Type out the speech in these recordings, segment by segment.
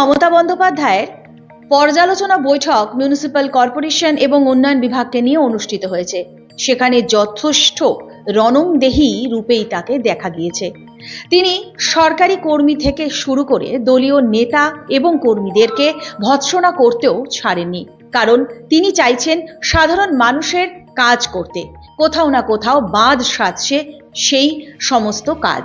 মমতা বন্দ্যোপাধ্যায়ের পর্যালোচনা বৈঠক মিউনিসিপ্যাল কর্পোরেশন এবং উন্নয়ন বিভাগকে নিয়ে অনুষ্ঠিত হয়েছে। সেখানে যথেষ্ট রণংদেহী রূপেই তাকে দেখা গিয়েছে। তিনি সরকারি কর্মী থেকে শুরু করে দলীয় নেতা এবং কর্মীদেরকে ভৎসনা করতেও ছাড়েননি। কারণ তিনি চাইছেন সাধারণ মানুষের কাজ করতে। কোথাও না কোথাও বাঁধ সাজছে সেই সমস্ত কাজ।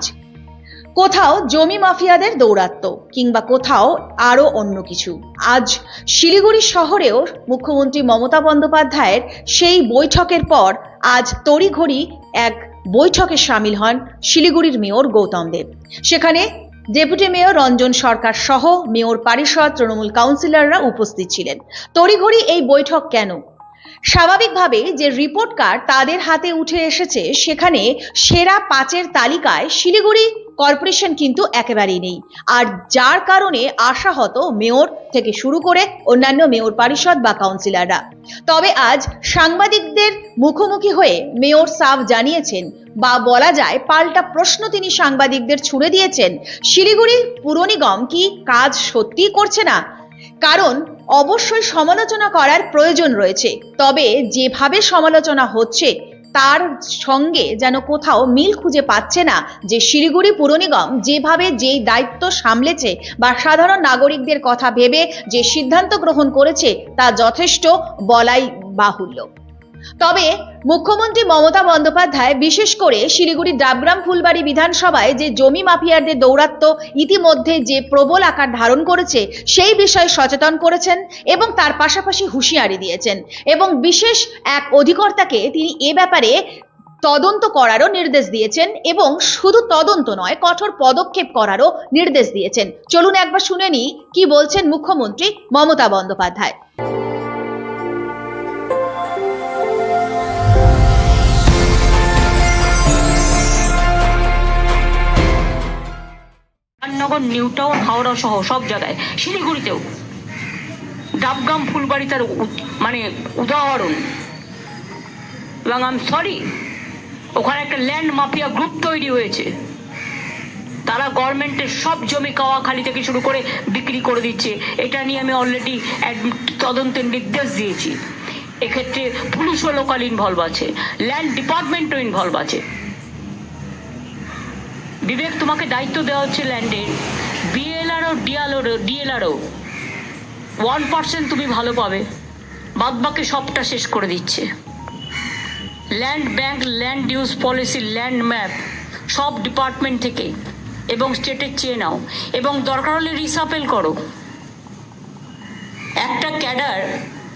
কোথাও জমি মাফিয়াদের দৌরাত্ম্য কিংবা কোথাও আরও অন্য কিছু। আজ শিলিগুড়ি শহরেও মুখ্যমন্ত্রী মমতা বন্দ্যোপাধ্যায়ের সেই বৈঠকের পর আজ তড়িঘড়ি এক বৈঠকে সামিল হন শিলিগুড়ির মেয়র গৌতম দেব। সেখানে ডেপুটি মেয়র রঞ্জন সরকার সহ মেয়র পারিষদ তৃণমূল কাউন্সিলররা উপস্থিত ছিলেন। তড়িঘড়ি এই বৈঠক কেন? স্বাভাবিকভাবে যে রিপোর্ট কার্ড তাদের হাতে উঠে এসেছে, সেখানে সেরা পাঁচের তালিকায় শিলিগুড়ি কর্পোরেশন কিন্তু একেবারেই নেই। আর যার কারণে আশা আশাহত মেয়র থেকে শুরু করে অন্যান্য মেয়র পরিষদ বা কাউন্সিলররা। তবে আজ সাংবাদিকদের মুখোমুখি হয়ে মেয়র সাফ জানিয়েছেন বা বলা যায় পাল্টা প্রশ্ন তিনি সাংবাদিকদের ছুড়ে দিয়েছেন শিলিগুড়ি পুর নিগম কি কাজ সত্যিই করছে না? কারণ অবশ্যই সমালোচনা করার প্রয়োজন রয়েছে। তবে যেভাবে সমালোচনা হচ্ছে তার সঙ্গে যেন কোথাও মিল খুঁজে পাচ্ছে না যে শিলিগুড়ি পুর নিগম যেভাবে যেই দায়িত্ব সামলেছে বা সাধারণ নাগরিকদের কথা ভেবে যে সিদ্ধান্ত গ্রহণ করেছে তা যথেষ্ট বলাই বাহুল্য। তবে মুখ্যমন্ত্রী মমতা বন্দ্যোপাধ্যায় বিশেষ করে শিলিগুড়ির ডাবগ্রাম ফুলবাড়ি বিধানসভায় যে জমি মাফিয়ারদের দৌরাত্ম্য ইতিমধ্যে যে প্রবল আকার ধারণ করেছে, সেই বিষয়ে সচেতন করেছেন এবং তার পাশাপাশি হুঁশিয়ারি দিয়েছেন। এবং বিশেষ এক অধিকর্তাকে তিনি এ ব্যাপারে তদন্ত করারও নির্দেশ দিয়েছেন এবং শুধু তদন্ত নয়, কঠোর পদক্ষেপ করারও নির্দেশ দিয়েছেন। চলুন একবার শুনে নিই কি বলছেন মুখ্যমন্ত্রী মমতা বন্দ্যোপাধ্যায়। রামনগর নিউ টাউন হাওড়া সহ সব জায়গায়। শিলিগুড়িতেও। ডাবগাম ফুলবাড়ি তার মানে উদাহরণ। এবং আম সরি ওখানে একটা ল্যান্ড মাফিয়া গ্রুপ তৈরি হয়েছে। তারা গভর্নমেন্টের সব জমি কাওয়া খালি থেকে শুরু করে বিক্রি করে দিচ্ছে। এটা নিয়ে আমি অলরেডি তদন্তের নির্দেশ দিয়েছি। এক্ষেত্রে পুলিশও লোকাল ইনভলভ আছে। ল্যান্ড ডিপার্টমেন্টও ইনভলভ আছে। বিবেক তোমাকে দায়িত্ব দেওয়া হচ্ছে ল্যান্ডের BLRO DLRO DLRO one percent তুমি ভালো পাবে। বাদ বাকি সবটা শেষ করে দিচ্ছে। Land bank, land use policy, land map, সব ডিপার্টমেন্ট থেকে এবং স্টেটের চেয়ে নাও। এবং দরকার হলে রিসাপেল করো। একটা ক্যাডার,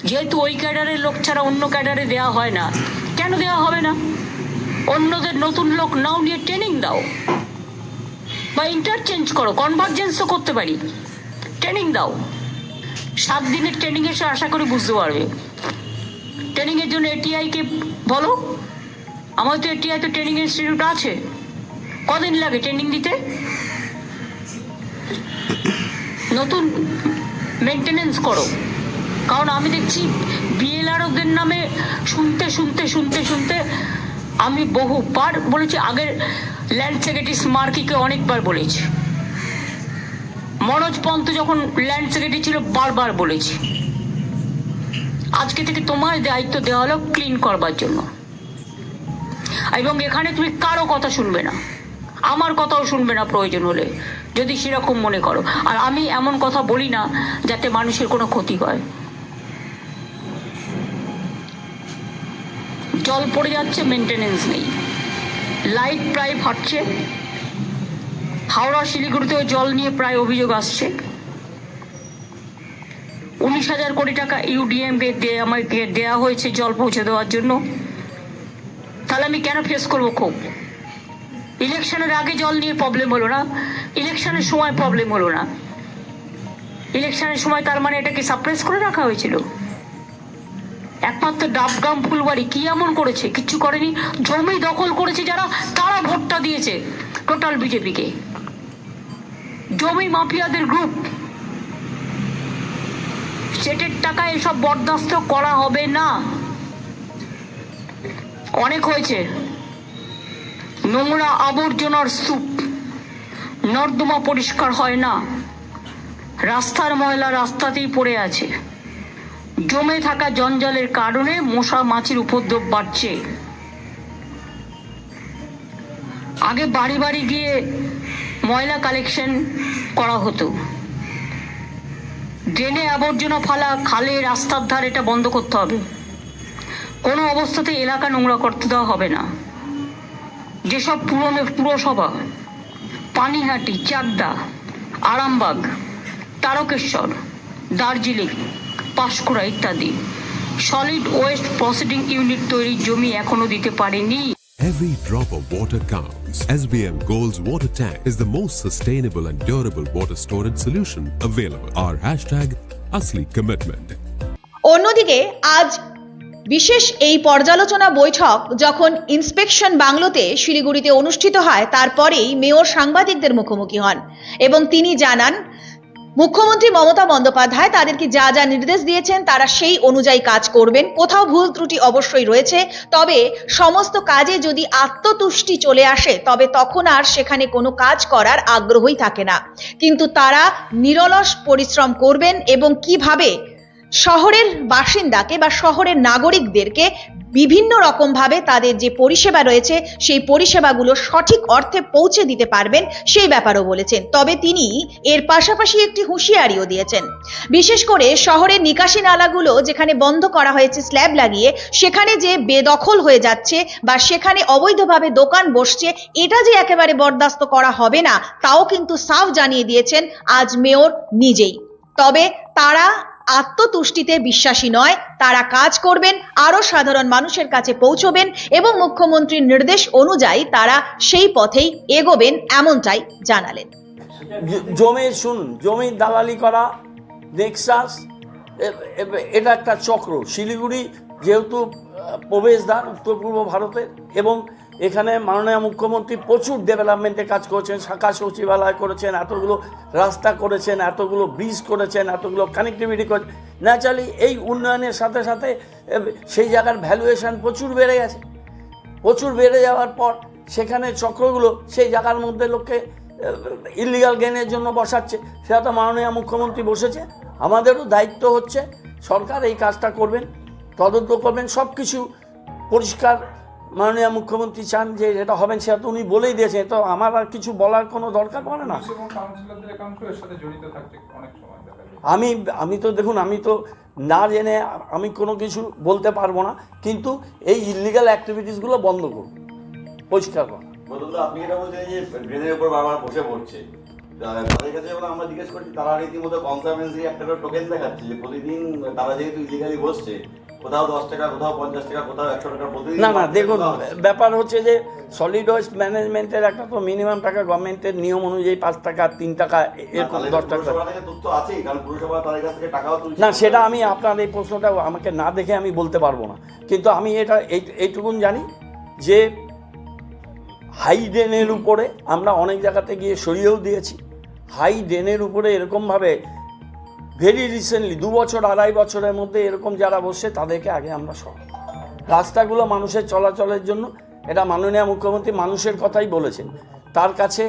যেহেতু ওই ক্যাডারের লোক ছাড়া অন্য ক্যাডারে দেওয়া হয় না, কেন দেওয়া হবে না? অন্যদের নতুন লোক নাও নিয়ে ট্রেনিং দাও। বা ইন্টারচেঞ্জ করো কনভার্জেন্স তো করতে পারি। ট্রেনিং দাও। সাত দিনের ট্রেনিং এসে আশা করি বুঝতে পারবে। ট্রেনিংয়ের জন্য এটিআইকে বলো। আমার তো এটিআই তো ট্রেনিং ইনস্টিটিউট আছে। কদিন লাগে ট্রেনিং দিতে? নতুন মেনটেনেন্স করো। কারণ আমি দেখছি বিএলআরওদের নামে শুনতে শুনতে শুনতে শুনতে আমি বহুবার বলেছি আগের ল্যান্ড সেক্রেটারি স্মার্কিকে অনেকবার বলেছি। মনোজ পন্ত যখন ল্যান্ড সেক্রেটারি ছিল, বারবার বলেছি। আজকে থেকে তোমার দায়িত্ব দেওয়া হলো ক্লিন করবার জন্য। এবং এখানে তুমি কারও কথা শুনবে না। আমার কথাও শুনবে না প্রয়োজন হলে, যদি সেরকম মনে করো। আর আমি এমন কথা বলি না যাতে মানুষের কোনো ক্ষতি হয়। জল পড়ে যাচ্ছে মেনটেনেন্স নেই। লাইট প্রায় ফাটছে। হাওড়া, শিলিগুড়িতেও জল নিয়ে প্রায় অভিযোগ আসছে। উনিশ হাজার কোটি টাকা ইউডিএম আমাকে দেওয়া হয়েছে জল পৌঁছে দেওয়ার জন্য। তাহলে আমি কেন ফেস করব খুব? ইলেকশনের আগে জল নিয়ে প্রবলেম হলো না। ইলেকশনের সময় প্রবলেম হলো না। ইলেকশনের সময় তার মানে এটাকে সাপ্রেস করে রাখা হয়েছিল। একমাত্র ডাবগ্রাম ফুলবাড়ি, কি এমন করেছে? কিচ্ছু করেনি। জমি দখল করেছে যারা, তারা ভোটটা দিয়েছে টোটাল বিজেপিকে। জমি মাফিয়াদের গ্রুপ স্টেটের টাকা এসব বরদাস্ত করা হবে না। অনেক হয়েছে। নোংরা আবর্জনার স্তূপ। নর্দমা পরিষ্কার হয় না। রাস্তার ময়লা রাস্তাতেই পড়ে আছে। জমে থাকা জঞ্জালের কারণে মশা মাছির উপদ্রব বাড়ছে। আগে বাড়ি বাড়ি গিয়ে ময়লা কালেকশন করা হতো। ড্রেনে আবর্জনা ফালা, খালে, রাস্তার ধার এটা বন্ধ করতে হবে। কোনো অবস্থাতে এলাকা নোংরা করতে দেওয়া হবে না। যেসব পুরনো পুরসভা, পানিহাটি, চাকদা, আরামবাগ, তারকেশ্বর, দার্জিলিং পাঁশকুড়া ইত্যাদি সলিড ওয়েস্ট প্রসেসিং ইউনিট তৈরির জমি এখনও দিতে পারেনি Every drop of water counts. SBM Gold's water tank is the most sustainable and durable water storage solution available. Our hashtag Asli Commitment. অন্যদিকে আজ বিশেষ এই পর্যালোচনা বৈঠক যখন ইন্সপেকশন বাংলোতে শিলিগুড়িতে অনুষ্ঠিত হয় তারপরেই মেয়র সাংবাদিকদের মুখোমুখি হন এবং তিনি জানান মুখ্যমন্ত্রী মমতা বন্দ্যোপাধ্যায় তাদেরকে যা যা নির্দেশ দিয়েছেন, তারা সেই অনুযায়ী কাজ করবেন। কোথাও ভুল ত্রুটি অবশ্যই রয়েছে, তবে সমস্ত কাজে যদি আত্মতুষ্টি চলে আসে, তবে তখন আর সেখানে কোনো কাজ করার আগ্রহই থাকে না। কিন্তু তারা নিরলস পরিশ্রম করবেন এবং কীভাবে শহরের বাসিন্দাকে বা শহরের নাগরিকদেরকে বিভিন্ন রকমভাবে তাদের যে পরিষেবা রয়েছে, সেই পরিষেবাগুলো সঠিক অর্থে পৌঁছে দিতে পারবেন সেই ব্যাপারও বলেছেন। তবে তিনি এর পাশাপাশি একটি হুঁশিয়ারিও দিয়েছেন। বিশেষ করে শহরের নিকাশি নালাগুলো যেখানে বন্ধ করা হয়েছে, স্ল্যাব লাগিয়ে, সেখানে যে বেদখল হয়ে যাচ্ছে বা সেখানে অবৈধভাবে দোকান বসছে, এটা যে একেবারে বরদাস্ত করা হবে না, তাও কিন্তু সাফ জানিয়ে দিয়েছেন আজ মেয়র নিজেই। তবে তারা আত্মতুষ্টিতে বিশ্বাসী নয়, তারা কাজ করবেন, আরও সাধারণ মানুষের কাছে পৌঁছবেন এবং মুখ্যমন্ত্রীর নির্দেশ অনুযায়ী তারা সেই পথেই এগোবেন এমনটাই জানালেন। জ- জমির শুনুন জমির দালালি করা, নেক্সাস এটা একটা চক্র। শিলিগুড়ি যেহেতু প্রবেশদ্বার উত্তর পূর্ব ভারতের এবং এখানে মাননীয় মুখ্যমন্ত্রী প্রচুর ডেভেলপমেন্টে কাজ করেছেন, শাখা সচিবালয় করেছেন, এতগুলো রাস্তা করেছেন, এতগুলো ব্রিজ করেছেন, এতগুলো কানেক্টিভিটি করেছেন। ন্যাচারালি এই উন্নয়নের সাথে সাথে সেই জায়গার ভ্যালুয়েশন প্রচুর বেড়ে গেছে। প্রচুর বেড়ে যাওয়ার পর সেখানে চক্রগুলো সেই জায়গার মধ্যে লোককে ইলিগাল গেনের জন্য বসাচ্ছে। সেটা তো মাননীয় মুখ্যমন্ত্রী বসেছে। আমাদেরও দায়িত্ব হচ্ছে, সরকার এই কাজটা করবেন, তদন্ত করবেন সব কিছু পরিষ্কার মাননীয় মুখ্যমন্ত্রী চান যে এটা হবেন সেটা তো উনি বলেই দিয়েছেন তো আমার আর কিছু বলার কোনো দরকার পড়ে না। আমি আমি তো দেখুন আমি তো না জেনে আমি কোনো কিছু বলতে পারব না কিন্তু এই ইলিগাল অ্যাক্টিভিটিসগুলো বন্ধ করুন পরিষ্কার করা বদল আপনি এটা বলছেন যে ড্রেনের উপর বারবার বসে পড়ছে। তাদের কাছে যখন আমরা জিজ্ঞেস করছি তারা রীতিমতো কনসারভেন্সি একটা টোকেন দেখাচ্ছে যে প্রতিদিন তারা যেহেতু ইলিগালি বসছে কোথাও দশ টাকা কোথাও পঞ্চাশ টাকা কোথাও একশো টাকা না না দেখুন ব্যাপার হচ্ছে যে সলিড ওয়েস্ট ম্যানেজমেন্টের একটা তো মিনিমাম টাকা গভর্নমেন্টের নিয়ম অনুযায়ী পাঁচ টাকা তিন টাকা এরকম দশ টাকা। না সেটা আমি আপনার এই প্রশ্নটা আমাকে না দেখে আমি বলতে পারব না। কিন্তু আমি এটা এইটুকুন জানি যে হাই ড্রেনের উপরে আমরা অনেক জায়গাতে গিয়ে সরিয়েও দিয়েছি। হাই ড্রেনের উপরে এরকমভাবে ভেরি রিসেন্টলি দু বছর, আড়াই বছরের মধ্যে এরকম যারা বসছে তাদেরকে আগে আমরা সব। রাস্তাগুলো মানুষের চলাচলের জন্য, এটা মাননীয় মুখ্যমন্ত্রী মানুষের কথাই বলেছেন। তার কাছে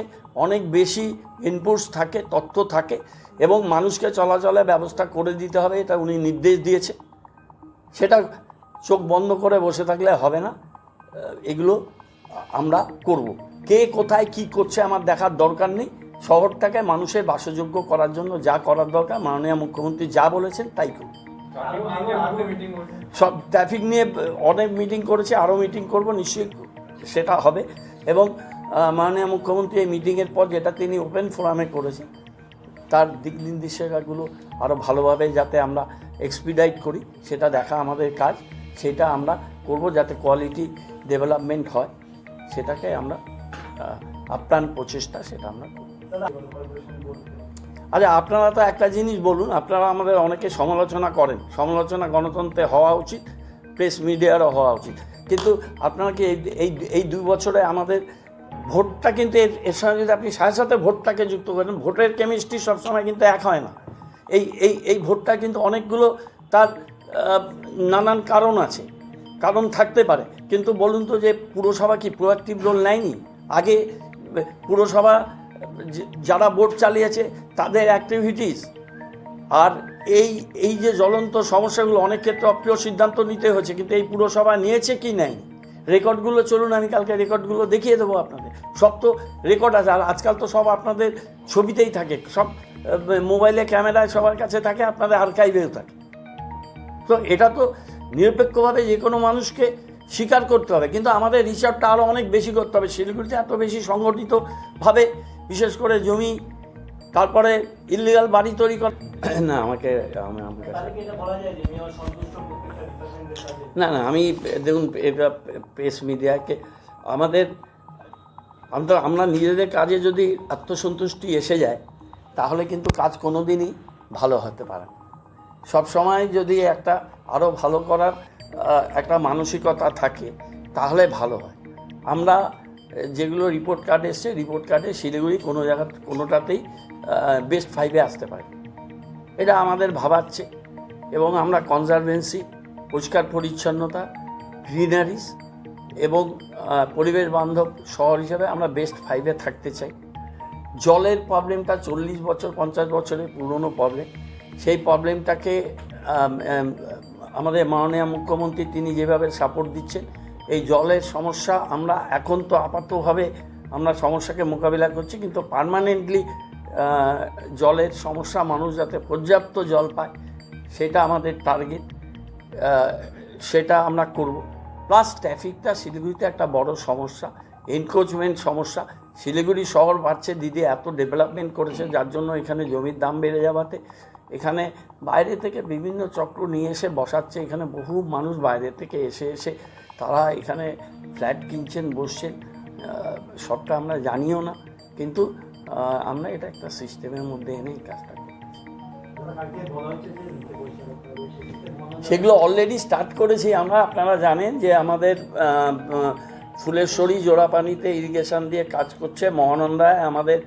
অনেক বেশি ইনপুটস থাকে, তথ্য থাকে, এবং মানুষকে চলাচলের ব্যবস্থা করে দিতে হবে, এটা উনি নির্দেশ দিয়েছে সেটা চোখ বন্ধ করে বসে থাকলে হবে না। এগুলো আমরা করব। কে কোথায় কি করছে আমার দেখার দরকার নেই। শহরটাকে মানুষের বাসযোগ্য করার জন্য যা করার দরকার, মাননীয় মুখ্যমন্ত্রী যা বলেছেন তাই মিটিং সব ট্রাফিক নিয়ে অনেক মিটিং করেছে আরও মিটিং করব, নিশ্চয়ই সেটা হবে। এবং মাননীয় মুখ্যমন্ত্রী এই মিটিংয়ের পর যেটা তিনি ওপেন ফোরামে করেছেন, তার দিক নির্দেশিকাগুলো আরও ভালোভাবে যাতে আমরা এক্সপিডাইট করি, সেটা দেখা আমাদের কাজ, সেটা আমরা করব যাতে কোয়ালিটি ডেভেলপমেন্ট হয়, সেটাকে আমরা আপ্রাণ প্রচেষ্টা সেটা আমরা করব। আচ্ছা আপনারা তো একটা জিনিস বলুন, আপনারা আমাদের অনেকে সমালোচনা করেন। সমালোচনা গণতন্ত্রে হওয়া উচিত প্রেস মিডিয়ারও হওয়া উচিত। কিন্তু আপনারা কি এই- এই দুই বছরে আমাদের ভোটটা কিন্তু এর এর সঙ্গে যদি আপনি সাথে সাথে ভোটটাকে যুক্ত করেন, ভোটের কেমিস্ট্রি সবসময় কিন্তু এক হয় না। এই এই এই ভোটটা কিন্তু অনেকগুলো তার নানান কারণ আছে, কারণ থাকতে পারে। কিন্তু বলুন তো যে পুরসভা কি প্রোয়াক্টিভ রোল নেয়নি? আগে পুরসভা যারা ভোট চালিয়েছে, তাদের অ্যাক্টিভিটিস আর এই এই যে জ্বলন্ত সমস্যাগুলো, অনেক ক্ষেত্রে অপ্রিয় সিদ্ধান্ত নিতে হয়েছে কিন্তু এই পুরসভা নিয়েছে কি নেই? রেকর্ডগুলো চলুন, আমি কালকে রেকর্ডগুলো দেখিয়ে দেবো আপনাদের। সব তো রেকর্ড আছে, আর আজকাল তো সব আপনাদের ছবিতেই থাকে। সব মোবাইলে ক্যামেরায় সবার কাছে থাকে, আপনাদের আর্কাইভেও থাকে। তো এটা তো নিরপেক্ষভাবে যে কোনো মানুষকে স্বীকার করতে হবে। কিন্তু আমাদের রিসার্ভটা আরও অনেক বেশি করতে হবে। শিলিগুড়িতে এত বেশি সংগঠিতভাবে বিশেষ করে জমি তারপরে ইলিগাল বাড়ি তৈরি কর। না আমাকে আমি না না আমি দেখুন এটা প্রেস মিডিয়াকে আমাদের আমরা আমরা নিজেদের কাজে যদি আত্মসন্তুষ্টি এসে যায় তাহলে কিন্তু কাজ কোনো দিনই ভালো হতে পারে না। সব সময় যদি একটা আরও ভালো করার একটা মানসিকতা থাকে তাহলে ভালো হয়। আমরা যেগুলো রিপোর্ট কার্ড এসছে রিপোর্ট কার্ডে শিলিগুড়ি কোনো জায়গা কোনোটাতেই বেস্ট ফাইভে আসতে পারে। এটা আমাদের ভাবাচ্ছে এবং আমরা কনজারভেন্সি পরিষ্কার পরিচ্ছন্নতা গ্রিনারিস এবং পরিবেশ বান্ধব শহর হিসেবে আমরা বেস্ট ফাইভে থাকতে চাই। জলের প্রবলেমটা চল্লিশ বছর পঞ্চাশ বছরের পুরনো প্রবলেম সেই প্রবলেমটাকে আম, আম, আমাদের মাননীয় মুখ্যমন্ত্রী তিনি যেভাবে সাপোর্ট দিচ্ছেন এই জলের সমস্যা আমরা এখন তো আপাতভাবে আমরা সমস্যাকে মোকাবিলা করছি, কিন্তু পারমানেন্টলি জলের সমস্যা, মানুষ যাতে পর্যাপ্ত জল পায়, সেটা আমাদের টার্গেট সেটা আমরা করব। প্লাস ট্রাফিকটা শিলিগুড়িতে একটা বড় সমস্যা এনক্রোচমেন্ট সমস্যা। শিলিগুড়ি শহর বাড়ছে, দিদি এত ডেভেলপমেন্ট করেছে, যার জন্য এখানে জমির দাম বেড়ে যাওয়াতে। এখানে বাইরে থেকে বিভিন্ন চক্র নিয়ে এসে বসাচ্ছে, এখানে বহু মানুষ বাইরে থেকে এসে এসে তারা এখানে ফ্ল্যাট কিনছেন, বসছেন সবটা আমরা জানিও না, কিন্তু আমরা এটা একটা সিস্টেমের মধ্যে এনেই কাজটা সেগুলো অলরেডি স্টার্ট করেছি। আমরা, আপনারা জানেন যে আমাদের ফুলেশ্বরী জোড়াপানিতে ইরিগেশন দিয়ে কাজ করছে মহানন্দায়। আমাদের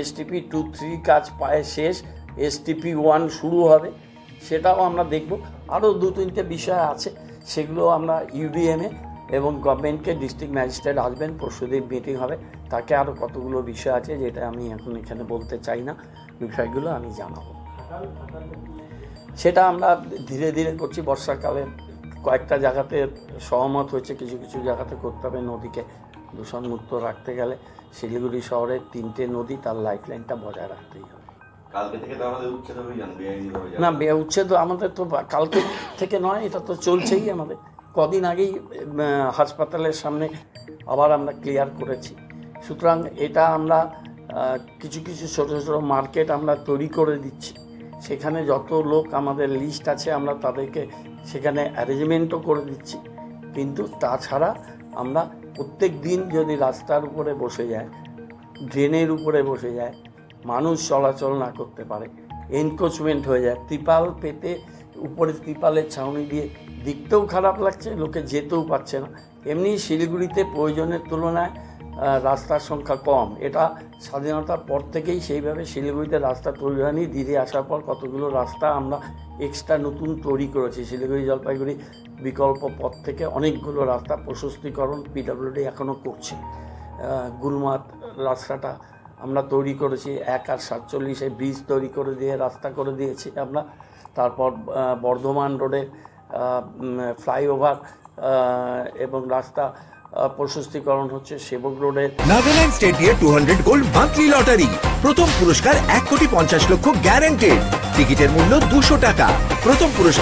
এসটিপি টু থ্রি কাজ পায় শেষ। এসটিপি ওয়ান শুরু হবে। সেটাও আমরা দেখব। আরও দু তিনটে বিষয় আছে, সেগুলো আমরা ইউডিএমে এবং গভর্নমেন্টকে ডিস্ট্রিক্ট ম্যাজিস্ট্রেট আসবেন পরশুদিন মিটিং হবে, তাকে আরও কতগুলো বিষয় আছে যেটা আমি এখন এখানে বলতে চাই না, বিষয়গুলো আমি জানাব। সেটা আমরা ধীরে ধীরে করছি, বর্ষাকালে কয়েকটা জায়গাতে সহমত হয়েছে, কিছু কিছু জায়গাতে করতে হবে নদীকে দূষণমুক্ত রাখতে গেলে, শিলিগুড়ি শহরের তিনটে নদী তার লাইফ লাইনটা বজায় রাখতেই হবে। থেকে না, বে উচ্ছেদ আমাদের তো কালকে থেকে নয়, এটা তো চলছেই আমাদের। কদিন আগেই হাসপাতালের সামনে আবার আমরা ক্লিয়ার করেছি। সুতরাং এটা আমরা কিছু কিছু ছোটো ছোটো মার্কেট আমরা তৈরি করে দিচ্ছি। সেখানে যত লোক আমাদের লিস্ট আছে, আমরা তাদেরকে সেখানে অ্যারেঞ্জমেন্টও করে দিচ্ছি। কিন্তু তাছাড়া আমরা প্রত্যেক দিন যদি রাস্তার উপরে বসে যায় ড্রেনের উপরে বসে যায় মানুষ চলাচল না করতে পারে। এনক্রোচমেন্ট হয়ে যায়। ত্রিপাল পেতে উপরে ত্রিপালের ছাউনি দিয়ে দেখতেও খারাপ লাগছে লোকে যেতেও পারছে না। এমনি শিলিগুড়িতে প্রয়োজনের তুলনায় রাস্তার সংখ্যা কম। এটা স্বাধীনতার পর থেকেই সেইভাবে শিলিগুড়িতে রাস্তা তৈরি হয়নি। দিদি আসার পর কতগুলো রাস্তা আমরা এক্সট্রা নতুন তৈরি করেছি। শিলিগুড়ি জলপাইগুড়ি বিকল্প পথ থেকে অনেকগুলো রাস্তা প্রশস্তিকরণ পিডাব্লিউডি এখনও করছে। আহ, গুলমাত রাস্তাটা আমরা তৈরি করেছি, এক আর সাতচল্লিশে ব্রিজ তৈরি করে দিয়ে, রাস্তা করে দিয়েছি আমরা। তারপর বর্ধমান রোডে ফ্লাইওভার এবং রাস্তা প্রশস্তিকরণ হচ্ছে সেবক রোডে Nagaland স্টেডিয়ে two hundred gold monthly lottery. প্রথম পুরস্কার এক কোটি পঞ্চাশ লক্ষ গ্যারান্টেড টিকিটের মূল্য দুশো টাকা। প্রথম পুরস্কার